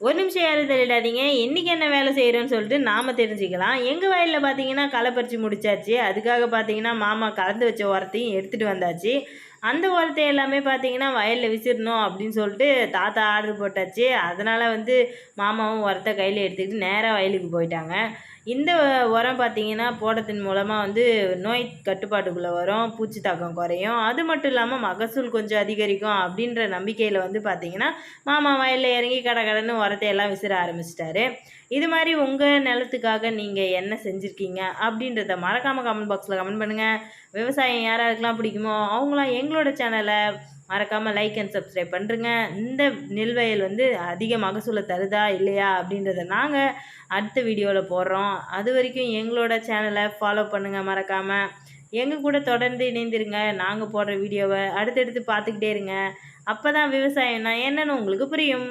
ஒரு நிமிஷம் யாரும் தெரியலாதீங்க இன்றைக்கி என்ன வேலை செய்கிறோன்னு சொல்லிட்டு நாம் தெரிஞ்சுக்கலாம். எங்கள் வயலில் பார்த்தீங்கன்னா களை பறித்து முடிச்சாச்சு. அதுக்காக பார்த்தீங்கன்னா மாமா கலந்து வச்ச உரத்தையும் எடுத்துகிட்டு வந்தாச்சு. அந்த உரத்தை எல்லாமே பார்த்தீங்கன்னா வயலில் விசிறணும் அப்படின்னு சொல்லிட்டு தாத்தா ஆர்டர் போட்டாச்சு. அதனால் வந்து மாமாவும் உரத்தை கையில் எடுத்துக்கிட்டு நேராக வயலுக்கு போயிட்டாங்க. இந்த உரம் பார்த்திங்கன்னா போடத்தின் மூலமாக வந்து நோய் கட்டுப்பாட்டுக்குள்ளே வரும் பூச்சி தாக்கம் குறையும். அது மட்டும் இல்லாமல் மகசூல் கொஞ்சம் அதிகரிக்கும் அப்படின்ற நம்பிக்கையில் வந்து பார்த்திங்கன்னா மாமா வயலில் இறங்கி கடை கடன்னு உரத்தை எல்லாம் விசிற ஆரம்பிச்சிட்டாரு. இது மாதிரி உங்கள் நிலத்துக்காக நீங்கள் என்ன செஞ்சுருக்கீங்க அப்படின்றத மறக்காமல் கமெண்ட் பாக்ஸில் கமெண்ட் பண்ணுங்கள் விவசாயம் யாராருக்கெல்லாம் பிடிக்குமோ அவங்களாம் எங்களோட சேனலை மறக்காமல் லைக் அண்ட் சப்ஸ்கிரைப் பண்ணுறங்க இந்த நெல்வயல் வந்து அதிக மகசூலை தருதா இல்லையா அப்படின்றத நாங்கள் அடுத்த வீடியோவில் போடுறோம். அது வரைக்கும் எங்களோட சேனலை ஃபாலோ பண்ணுங்கள் மறக்காமல் எங்கள் கூட தொடர்ந்து இணைந்திருங்க. நாங்கள் போடுற வீடியோவை அடுத்தடுத்து பார்த்துக்கிட்டே இருங்க. அப்போ தான் விவசாயம்னா என்னென்னு உங்களுக்கு புரியும்.